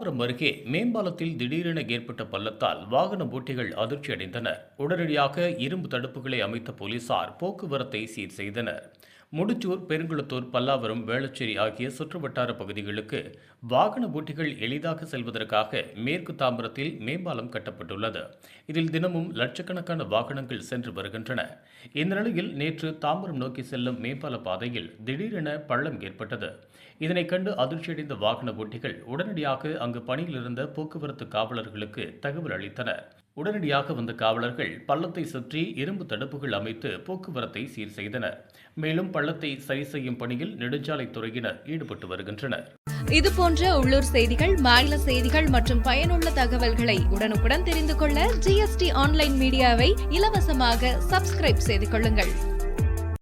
தாம்பரம் அருகே மேம்பாலத்தில் திடீரென ஏற்பட்ட பள்ளத்தால் வாகன ஓட்டிகள் அதிர்ச்சியடைந்தனர். உடனடியாக இரும்பு தடுப்புகளை அமைத்த போலீசார் போக்குவரத்தை சீர் செய்தனர். முடிச்சூர் பெருங்குளத்தூர் பல்லாவரம் வேளச்சேரி ஆகிய சுற்றுவட்டார பகுதிகளுக்கு வாகன ஓட்டிகள் எளிதாக செல்வதற்காக மேற்கு தாம்பரத்தில் மேம்பாலம் கட்டப்பட்டுள்ளது. இதில் தினமும் லட்சக்கணக்கான வாகனங்கள் சென்று வருகின்றன. இந்த நிலையில் நேற்று தாம்பரம் நோக்கி செல்லும் மேம்பால பாதையில் திடீரென பள்ளம் ஏற்பட்டது. இதனை கண்டு அதிர்ச்சியடைந்த வாகன ஓட்டிகள் உடனடியாக அங்கு பணியில் இருந்த போக்குவரத்து காவலர்களுக்கு தகவல் அளித்தனர். உடனடியாக வந்த காவலர்கள் பள்ளத்தை சுற்றி இரும்பு தடுப்புகள் அமைத்து போக்குவரத்தை சீர் செய்தனர். மேலும் பள்ளத்தை சரி செய்யும் பணியில் நெடுஞ்சாலைத்துறையினர் ஈடுபட்டு வருகின்றனர். இது போன்ற உள்ளூர் செய்திகள் மாநில செய்திகள் மற்றும் பயனுள்ள தகவல்களை உடனுக்குடன் தெரிந்து கொள்ள ஜிஎஸ்டி ஆன்லைன் மீடியாவை இலவசமாக சப்ஸ்கிரைப் செய்து கொள்ளுங்கள்.